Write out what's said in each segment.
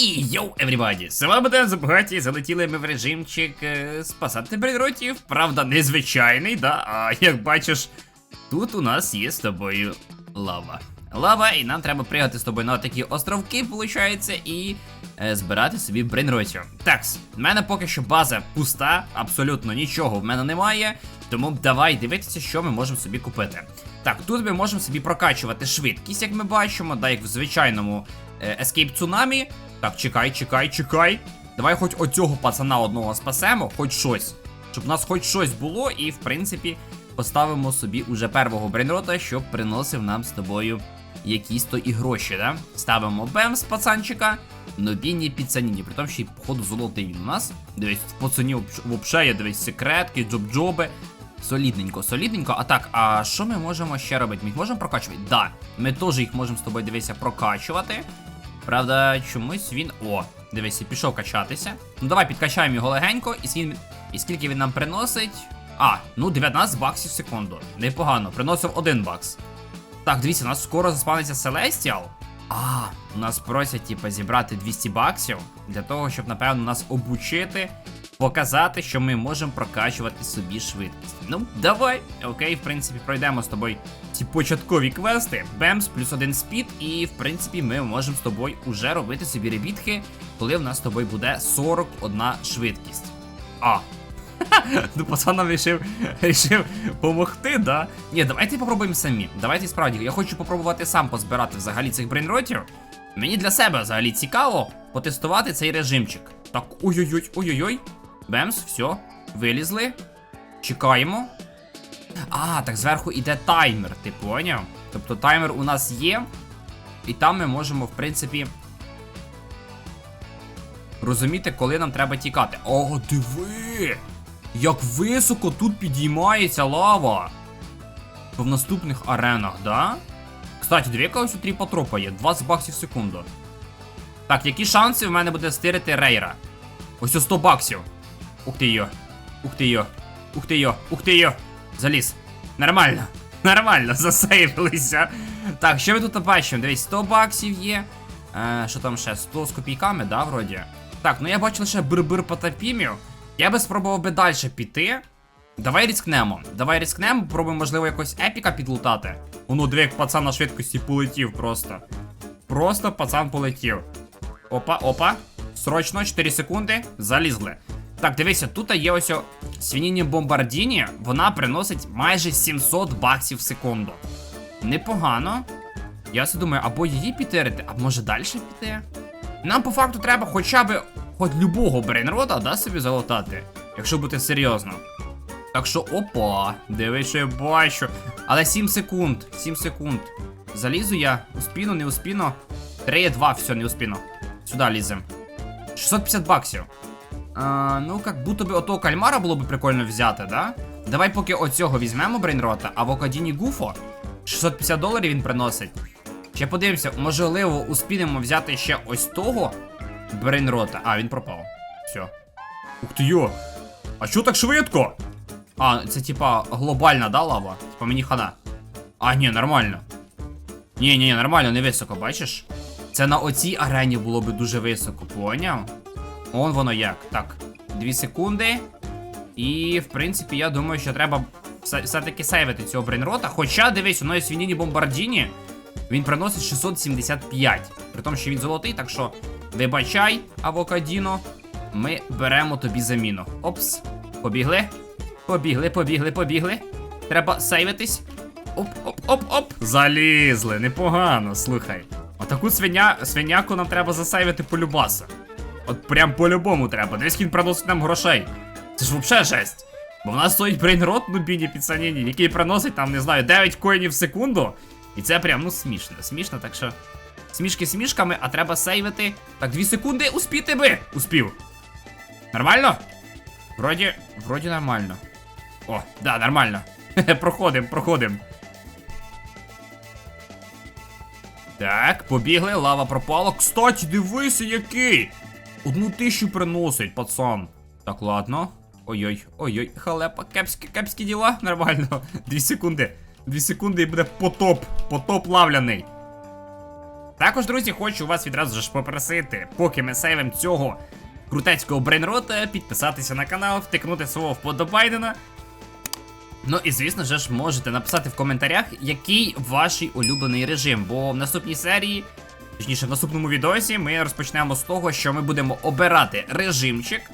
Ей, йоу, everybody! З вами Ден Забгаті, залетіли ми в режимчик е, спасати брейнротів. Правда, незвичайний, да? А як бачиш, тут у нас є з тобою лава. Лава, і нам треба пригати з тобою на такі островки, виходить, і е, збирати собі брейнротів. Так, в мене поки що база пуста, абсолютно нічого в мене немає. Тому давай дивитися, що ми можемо собі купити. Так, тут ми можемо собі прокачувати швидкість, як ми бачимо, да, як в звичайному е, Escape Tsunami. Так, чекай, чекай, чекай. Давай хоч оцього пацана одного спасемо, хоч щось. Щоб у нас хоч щось було, і в принципі поставимо собі уже первого брейнрота, щоб приносив нам з тобою якісь то і гроші, да? Ставимо бемс пацанчика, нобіні піцаніні. Притом ще й походу золотий він у нас. Дивись, в пацані взагалі є, дивись, секретки, джоб-джоби. Солідненько, солідненько. А так, а що ми можемо ще робити? Ми їх можемо прокачувати? Да, ми теж їх можемо з тобою дивися прокачувати. Правда, чомусь він. О, дивися, пішов качатися. Ну давай підкачаємо його легенько, і скільки, і скільки він нам приносить. А, ну 19 баксів в секунду. Непогано, приносив 1 бакс. Так, дивіться, у нас скоро заспавниться Celestial. А, у нас просять, типу, зібрати 200 баксів для того, щоб, напевно, нас обучити, показати, що ми можемо прокачувати собі швидкість. Ну, давай. Окей, в принципі, пройдемо з тобою ці початкові квести. Бемс плюс один спід, і в принципі ми можемо з тобою уже робити собі ребітки, коли в нас з тобою буде 41 швидкість. А, Ну, пацан нам рішив, рішив помогти, да? Ні, давайте попробуємо самі. Давайте справді, я хочу попробувати сам позбирати взагалі цих брейнротів. Мені для себе взагалі цікаво потестувати цей режимчик. Так, ой-ой-ой, ой-ой-ой. Бемс, все, вилізли. Чекаємо. А, так зверху іде таймер, ти поняв? Тобто таймер у нас є, і там ми можемо, в принципі, розуміти, коли нам треба тікати. О, диви! Як високо тут підіймається лава. В наступних аренах, да? Кстати, яка ось у тріпотропа є. 20 баксів в секунду. Так, які шанси в мене буде стирити рейра? Ось о 100 баксів. Ух ти йо. Ух ти йо. Ух ти йо. Ух ти йо. Заліз. Нормально. Нормально, засейвилися. Так, що ми тут бачимо? Дивись, 100 баксів є. Е, що там ще? 100 з копійками, да, вроді? Так, ну я бачу лише бир-бир потапімів. Я би спробував би далі піти. Давай різкнемо. Давай різкнемо, пробуємо, можливо, якось епіка підлутати. Воно, диви, як пацан на швидкості полетів просто. Просто пацан полетів. Опа, опа. Срочно, 4 секунди. Залізли. Так, дивися, тут є ось свініні бомбардіні. Вона приносить майже 700 баксів в секунду. Непогано. Я все думаю, або її підтерити, а може далі піти. Нам по факту треба хоча б хоч любого брейнрота да, собі залутати, якщо бути серйозно. Так що, опа, дивись, що я бачу. Але 7 секунд, 7 секунд. Залізу я, успіну, не успіну. 3-2, все, не успіну. Сюди лізем. 650 баксів. Ну, як будто би отого кальмара було б прикольно взяти, да? Давай поки оцього візьмемо брейнрота, а в Окадіні Гуфо 650 доларів він приносить. Ще подивимося, можливо, успінемо взяти ще ось того брейнрота. А, він пропав. Все. Ух ти йо! А що так швидко? А, це типа глобальна, да, лава? Типа мені хана. А, ні, нормально. Ні, ні, нормально, не високо, бачиш? Це на оцій арені було би дуже високо, поняв? Он воно як. Так, 2 секунди. І, в принципі, я думаю, що треба все- все-таки сейвити цього брейнрота. Хоча, дивись, у нас свініні бомбардіні. Він приносить 675. При тому, що він золотий, так що вибачай, авокадіно. Ми беремо тобі заміну. Опс. Побігли. Побігли, побігли, побігли. Треба сейвитись. Оп-оп-оп-оп. Залізли, непогано, слухай. Отаку свиня, свиняку нам треба засейвити по любаса. От прям по-любому треба. Дивись, він приносить нам грошей. Це ж взагалі жесть. Бо в нас стоїть брейнрот нубіні піцаніні, який приносить там, не знаю, 9 коїнів в секунду. І це прям, ну, смішно, смішно, так що. Смішки смішками, а треба сейвити. Так, 2 секунди, успіти би! Успів. Нормально? Вроді, вроді нормально. О, да, нормально. проходим, проходим. Так, побігли, лава пропала. Кстати, дивися, який! Одну тисячу приносить, пацан. Так, ладно. Ой-ой, ой-ой, халепа, кепські, кепські діла, нормально. Дві секунди. Дві секунди і буде потоп. Потоп лавляний. Також, друзі, хочу вас відразу ж попросити, поки ми сейвим цього крутецького брейнрота, підписатися на канал, втикнути свого вподобайдена. Ну і звісно ж можете написати в коментарях, який ваш улюблений режим. Бо в наступній серії, точніше, в наступному відосі, ми розпочнемо з того, що ми будемо обирати режимчик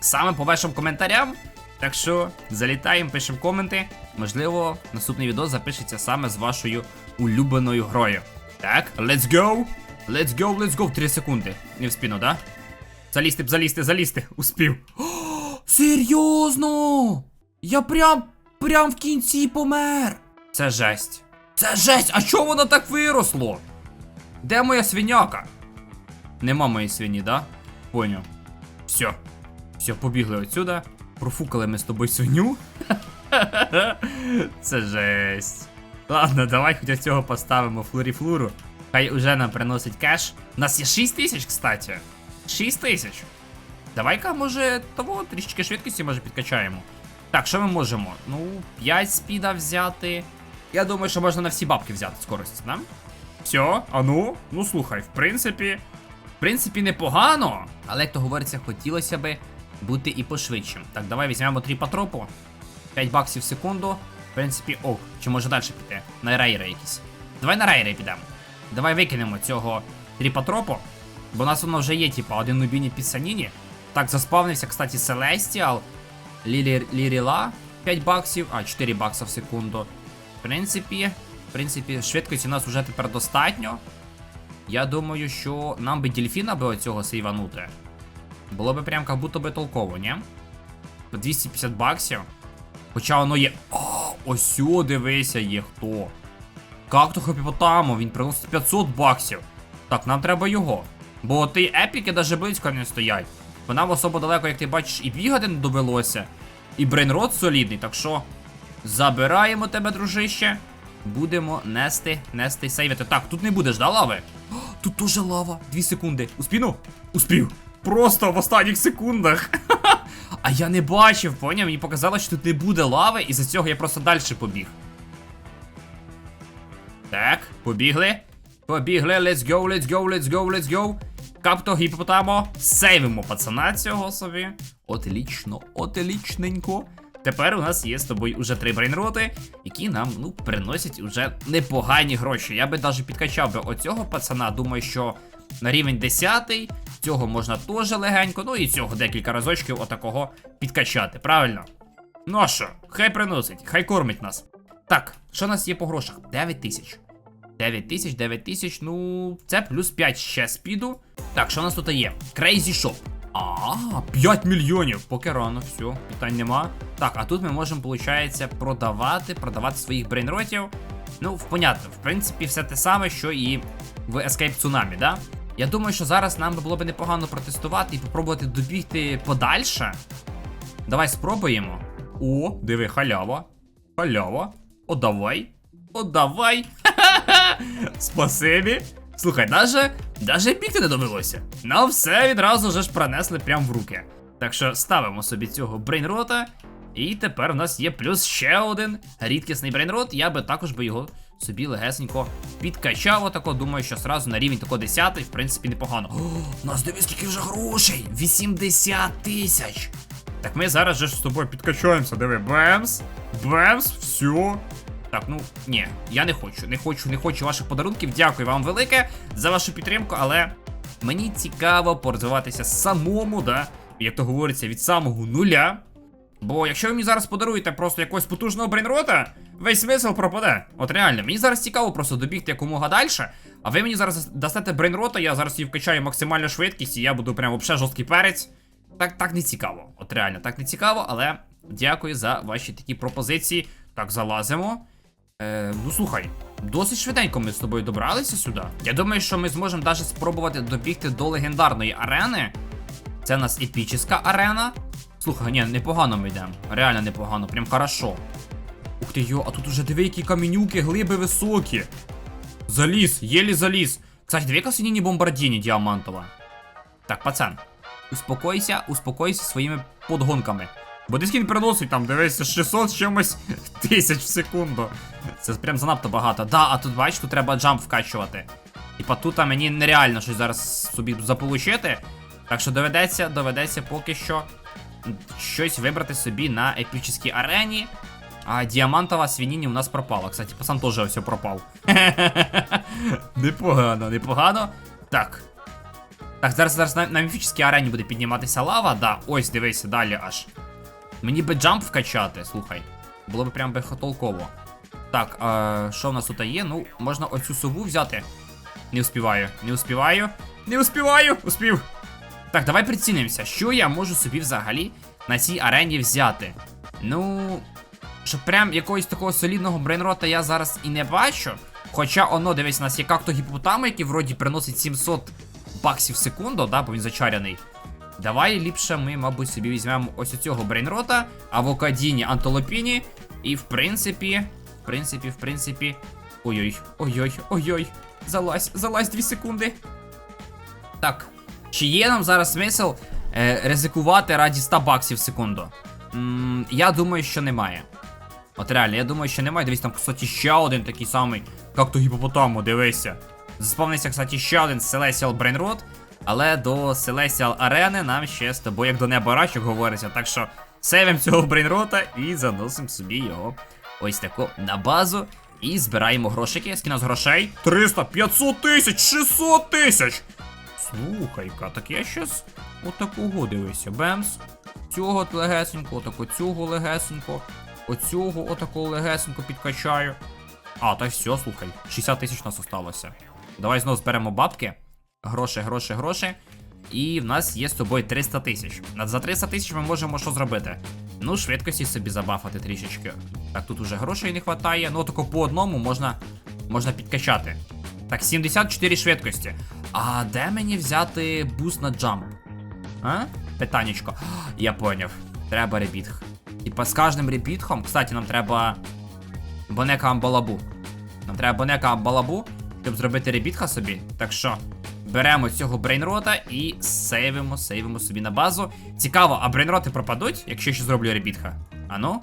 саме по вашим коментарям. Так що залітаємо, пишемо коменти. Можливо, наступний відео запишеться саме з вашою улюбленою грою. Так, let's go! Let's go, let's go. 3 секунди. Не в спину, да? Залізти залізти, залізти. Успів. О, серйозно! Я прям прям в кінці помер. Це жесть. Це жесть! А чого воно так виросло? Де моя свиняка? Нема моєї свині, да? Поняв. Все. Все, побігли отсюда. Профукали ми з тобою свиню. Це жесть. Ладно, давай хоч цього поставимо флоріфлуру. Хай уже нам приносить кеш. У нас є 6 тисяч, кстати. 6 тисяч. Давай-ка, може, того трішечки швидкості може підкачаємо. Так, що ми можемо? Ну, 5 спіда взяти. Я думаю, що можна на всі бабки взяти скорості, да? Все, а ну, ну слухай, в принципі. В принципі, непогано. Але як то говориться, хотілося би бути і пошвидшим. Так, давай візьмемо тріпатропу. 5 баксів в секунду. В принципі, ок. Чи може далі піти? На рейри якісь. Давай на рейри підемо. Давай викинемо цього тріпатропу. Бо у нас воно вже є, типа, один нубіні пісаніні. Так, заспавнився, кстати, Селестіал. Лірі, Ліріла 5 баксів, а 4 бакса в секунду. В принципі, в принципі, швидкості у нас вже тепер достатньо. Я думаю, що нам би дельфіна би оцього сейванути. Було би прям як будто би толково, ні? По 250 баксів. Хоча воно є. О, ось сю, дивися, є хто. Как то хопіпотамо, він приносить 500 баксів. Так, нам треба його. Бо ті епіки навіть близько не стоять. Бо нам особо далеко, як ти бачиш, і бігати не довелося. І брейнрот солідний, так що забираємо тебе, дружище. Будемо нести, нести, сейвити. Так, тут не будеш, да, лави? О, тут теж лава. Дві секунди. Успіну? Успів. Просто в останніх секундах. А я не бачив, поняв? Мені показалось, що тут не буде лави, і за цього я просто далі побіг. Так, побігли. Побігли, let's go, let's go, let's go, let's go. Капто гіпотамо. Сейвимо пацана цього собі. Отлічно, отлічненько. Тепер у нас є з тобою уже три брейнроти, які нам ну приносять уже непогані гроші. Я би навіть підкачав би оцього пацана. Думаю, що на рівень 10 цього можна теж легенько, ну і цього декілька разочків отакого підкачати, правильно? Ну а що, хай приносить, хай кормить нас. Так, що у нас є по грошах? 9 тисяч. 9 тисяч, 9 тисяч, ну, це плюс 5 ще спіду. Так, що у нас тут є? Crazy Shop. А, 5 мільйонів. Поки рано, все, питань нема. Так, а тут ми можемо, виходить, продавати, продавати своїх брейнротів. Ну, понятно, в принципі, все те саме, що і в Escape Tsunami, да? Я думаю, що зараз нам було б непогано протестувати і попробувати добігти подальше. Давай спробуємо. О, диви, халява. Халява. О, давай. О, давай. Ха-ха-ха. Спасибі. Слухай, даже, даже бігти не довелося. Нам все відразу ж пронесли прямо в руки. Так що ставимо собі цього брейнрота. І тепер у нас є плюс ще один рідкісний брейнрот. Я би також би його собі легесенько підкачав. Отако. Думаю, що сразу на рівень тако 10 в принципі, непогано. О, нас дивись, скільки вже грошей! 80 тисяч! Так ми зараз же з тобою підкачаємося. Диви, бемс, бемс, все. Так, ну ні, я не хочу, не хочу, не хочу ваших подарунків. Дякую вам велике за вашу підтримку, але мені цікаво порозвиватися самому, да, як то говориться, від самого нуля. Бо якщо ви мені зараз подаруєте просто якогось потужного брейнрота, весь смисл пропаде. От реально, мені зараз цікаво просто добігти якомога далі. А ви мені зараз дасте брейнрота, я зараз її вкачаю максимальну швидкість, і я буду прям вообще жорсткий перець. Так, так не цікаво. От реально, так не цікаво, але дякую за ваші такі пропозиції. Так, залазимо. Е, ну слухай, досить швиденько ми з тобою добралися сюди. Я думаю, що ми зможемо навіть спробувати добігти до легендарної арени. Це у нас епічна арена. Слухай, ні, непогано ми йдемо. Реально непогано, прям хорошо. Ух ти йо, а тут уже диви, які камінюки, глиби високі. Заліз, єлі заліз. Кстати, дві касиніні бомбардіні діамантова. Так, пацан, успокойся, успокойся своїми подгонками. Бо дискін приносить там, дивися, 600 з чимось тисяч в секунду. Це прям занадто багато. Да, а тут бачиш, тут треба джамп вкачувати. Типа тут а мені нереально щось зараз собі заполучити. Так що доведеться, доведеться поки що щось вибрати собі на епічній арені. А діамантова свініні у нас пропала. Кстати, пацан теж все пропав. непогано, непогано. Так. Так, зараз зараз на, на міфічній арені буде підніматися лава. Да, ось дивися, далі аж. Мені би джамп вкачати, слухай. Було б прям би толково. Так, а, що в нас тут є? Ну, можна оцю сову взяти. Не успіваю, не успіваю. Не успіваю! Успів! Так, давай прицінимося, що я можу собі взагалі на цій арені взяти. Ну. Щоб прям якогось такого солідного брейнрота я зараз і не бачу. Хоча оно, дивись, у нас є как-то гіпопотами, який вроді приносить 700 баксів в секунду, да, бо він зачаряний. Давай ліпше ми, мабуть, собі візьмемо ось цього брейнрота, авокадіні, антолопіні. І в принципі, в принципі, в принципі. Ой-ой, ой-ой, ой-ой. Залазь, залазь 2 секунди. Так. Чи є нам зараз смисл е, ризикувати раді 100 баксів в секунду? м я думаю, що немає. От реально, я думаю, що немає. Дивись, там, кстати, ще один такий самий, як то гіпопотаму, дивися. Заспавнився, кстати, ще один Celestial Brainrot. Але до Celestial Арени нам ще з тобою, як до неба рачок говориться. Так що сейвим цього брейнрота і заносимо собі його ось тако на базу. І збираємо грошики. Скільки нас грошей? 300, 500 тисяч, 600 тисяч! Слухай-ка, так я щас отакого дивися. Бемс. Цього легесенько, отако цього легесенько. Оцього отако легесенько підкачаю. А, та все, слухай. 60 тисяч нас осталося. Давай знову зберемо бабки. Гроші, гроші, гроші. І в нас є з тобою 300 тисяч. За 300 тисяч ми можемо що зробити? Ну, швидкості собі забафати трішечки. Так, тут уже грошей не вистачає. Ну, тако по одному можна, можна підкачати. Так, 74 швидкості. А де мені взяти буст на джамп? А? Питаннячко. Я поняв. Треба ребітг. Типа з кожним ребітхом, кстати, нам треба бонека амбалабу. Нам треба бонека амбалабу, щоб зробити ребітха собі. Так що беремо цього брейнрота і сейвимо, сейвимо собі на базу. Цікаво, а брейнроти пропадуть, якщо я ще зроблю ребітха? Ану?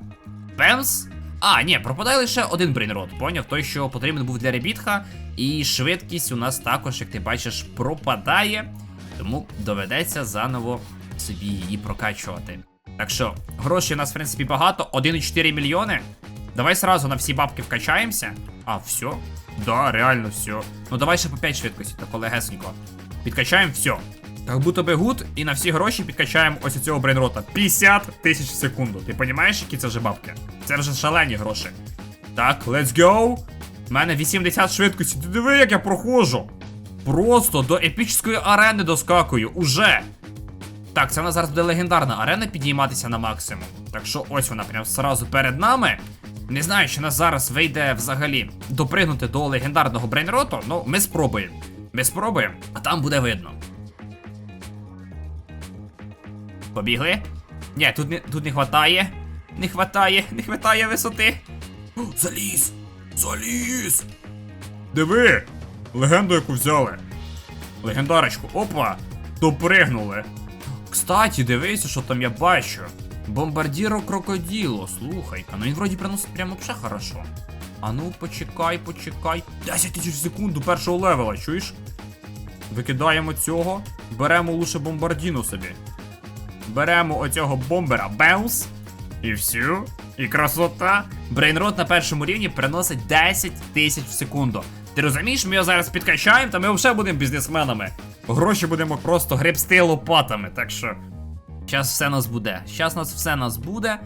Пемс? А, ні, пропадає лише один брейнрот. Поняв, той, що потрібен був для ребітха. І швидкість у нас також, як ти бачиш, пропадає. Тому доведеться заново собі її прокачувати. Так що, грошей у нас, в принципі, багато. 1,4 мільйони. Давай сразу на всі бабки вкачаємося. А, все? Да, реально все. Ну давай ще по 5 швидкості, тако легесенько. Підкачаємо все. Как будто би гуд, і на всі гроші підкачаємо ось цього брейнрота. 50 тисяч в секунду. Ти розумієш, які це вже бабки? Це вже шалені гроші. Так, let's go. У мене 80 швидкості. Ти диви, як я проходжу. Просто до епічної арени доскакую. Уже. Так, це у нас зараз буде легендарна арена підійматися на максимум. Так що ось вона прям сразу перед нами. Не знаю, чи нас зараз вийде взагалі допригнути до легендарного брейнроту, ну ми спробуємо. Ми спробуємо, а там буде видно. Побігли? Ні, тут не, тут не хватає. Не хватає, не хватає висоти. Заліз! Заліз! Диви! Легенду яку взяли. Легендарочку, опа! Допригнули. Кстати, дивися, що там я бачу. Бомбардіро крокоділо, слухай-ка, ну він вроді приносить прямо вже хорошо. А ну, почекай, почекай. 10 тисяч в секунду першого левела, чуєш? Викидаємо цього, беремо лише бомбардіну собі. Беремо оцього бомбера Беус. І всю. І красота. Брейнрот на першому рівні приносить 10 тисяч в секунду. Ти розумієш, ми його зараз підкачаємо, та ми вже будемо бізнесменами. Гроші будемо просто гребсти лопатами, так що. Щас все нас буде. Щас нас все нас буде.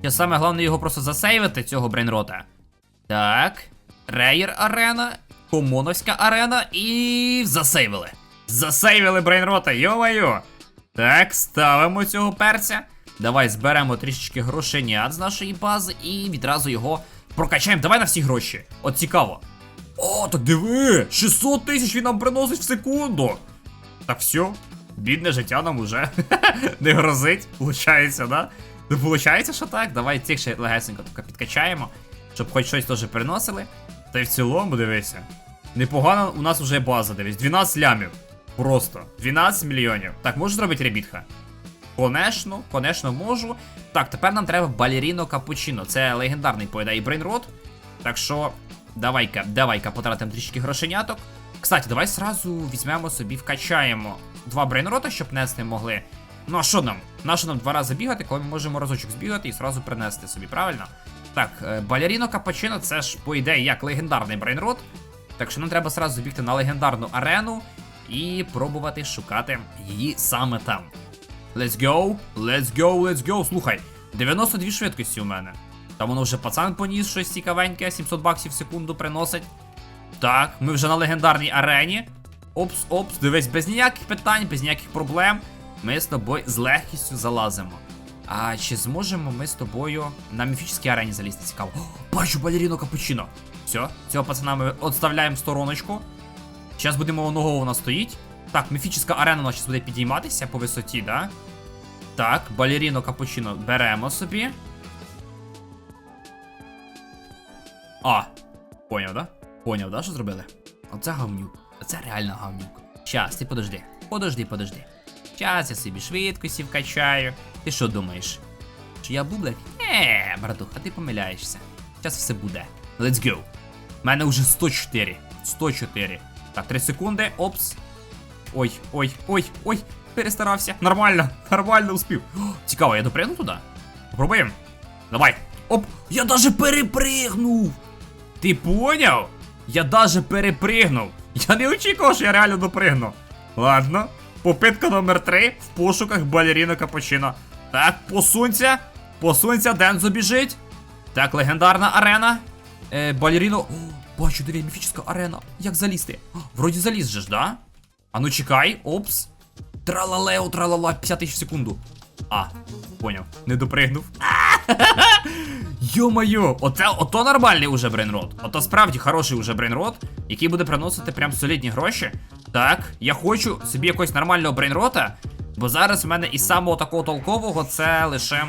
Ще саме головне його просто засейвити, цього брейнрота. Так. Рейер арена, Комоновська арена і засейвили. Засейвили брейнрота, йо-моє. Так, ставимо цього перця. Давай зберемо трішечки грошенят з нашої бази і відразу його прокачаємо. Давай на всі гроші. От цікаво. О, так диви! 600 тисяч він нам приносить в секунду. Так все, бідне життя нам уже не грозить, получається, да? Ну, получається, що так? Давай цих ще легесенько тако підкачаємо, щоб хоч щось теж приносили. Та й в цілому, дивися. Непогано у нас вже база, дивись, 12 лямів. Просто 12 мільйонів. Так, можеш зробити ребітха? Конечно, конечно, можу. Так, тепер нам треба балеріно капучино. Це легендарний поїдає брейнрот. Так що, давай-ка, давай-ка потратимо трішки грошеняток. Кстати, давай сразу візьмемо собі, вкачаємо два брейнрота, щоб нести могли. Ну а що нам? Нащо нам два рази бігати, коли ми можемо разочок збігати і сразу принести собі, правильно? Так, е, балеріно капучино це ж по ідеї як легендарний брейнрот. Так що нам треба сразу бігти на легендарну арену і пробувати шукати її саме там. Let's go, let's go, let's go. Слухай, 92 швидкості у мене. Там воно вже пацан поніс щось цікавеньке, 700 баксів в секунду приносить. Так, ми вже на легендарній арені. Опс, опс, дивись, без ніяких питань, без ніяких проблем. Ми з тобою з легкістю залазимо. А чи зможемо ми з тобою на міфічній арені залізти? Цікаво. О, бачу балеріно капучино. Все, цього пацана ми відставляємо стороночку. Зараз будемо воно нас стоїть. Так, міфічна арена у нас зараз буде підійматися по висоті, да? Так, балеріно капучино беремо собі. А, поняв, да? Поняв, да, що зробили? Оце гавнюк. Оце реально гавнюк. Щас, ти подожди. Подожди, подожди. Щас я собі швидкості вкачаю. Ти що думаєш? Чи я бублик? Е, братуха, ти помиляєшся. Щас все буде. Let's go. У мене вже 104. 104. Так, 3 секунди. Опс. Ой, ой, ой, ой, перестарався. Нормально, нормально успів. О, цікаво, я допригну туди? Попробуємо. Давай. Оп, я даже перепригнув. Ти поняв? Я даже перепригнув. Я не очікував, що я реально допригну. Ладно. Попитка номер 3 в пошуках балеріно капучино. Так, посунься. Посунься, Дензо біжить. Так, легендарна арена. Е, балеріно. О, бачу, диви, міфічна арена. Як залізти? Вроді заліз же ж, да? А ну чекай, опс. Тралалео, тралала, 50 тисяч в секунду. А, поняв, не допригнув. Йо-моє, оце ото нормальний уже брейнрот. Ото справді хороший уже брейнрот, який буде приносити прям солідні гроші. Так, я хочу собі якогось нормального брейнрота, бо зараз в мене із самого такого толкового це лише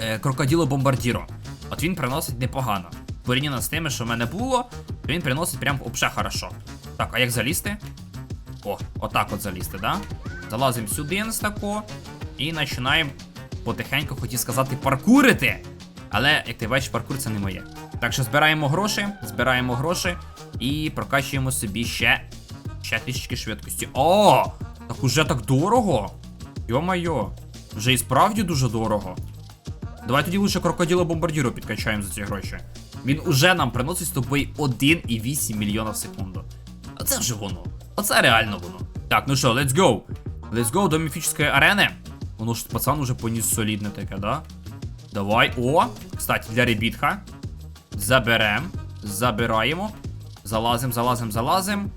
е, крокоділо бомбардіро. От він приносить непогано. Порівняно з тими, що в мене було, то він приносить прям вообще хорошо. Так, а як залізти? О, отак от залізти, да? Залазимо сюди з тако і починаємо потихеньку, хотів сказати, паркурити. Але, як ти бачиш, паркур це не моє. Так що збираємо гроші, збираємо гроші і прокачуємо собі ще, ще трішечки швидкості. О! Так уже так дорого. Йо-майо, вже і справді дуже дорого. Давай тоді лише крокодила бомбардіру підкачаємо за ці гроші. Він уже нам приносить з тобою 1,8 мільйона в секунду. А це вже воно. Оце реально воно. Так, ну що, let's go. Let's go до міфічної арени. Воно ж пацан уже поніс солідне таке, да? Давай. О! Кстати, для ребітха. Заберем. Забираємо. Залазим, залазим, залазим.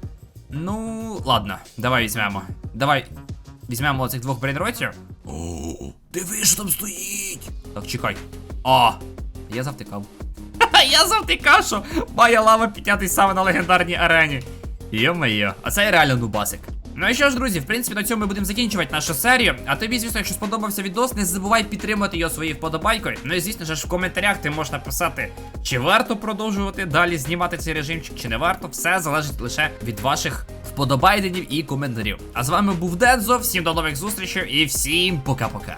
Ну, ладно, давай візьмемо. Давай візьмемо оцих двох брейнротів. О, диви, що там стоїть. Так, чекай. А, я завтикав. я завтикав, що має лава піднятись саме на легендарній арені. Йо-моє, а це реально нубасик. Ну і що ж, друзі, в принципі, на цьому ми будемо закінчувати нашу серію. А тобі, звісно, якщо сподобався відос, не забувай підтримати його своєю вподобайкою. Ну і звісно ж, в коментарях ти можеш написати, чи варто продовжувати далі знімати цей режимчик, чи не варто. Все залежить лише від ваших вподобайденів і коментарів. А з вами був Дензо, всім до нових зустрічей і всім пока-пока.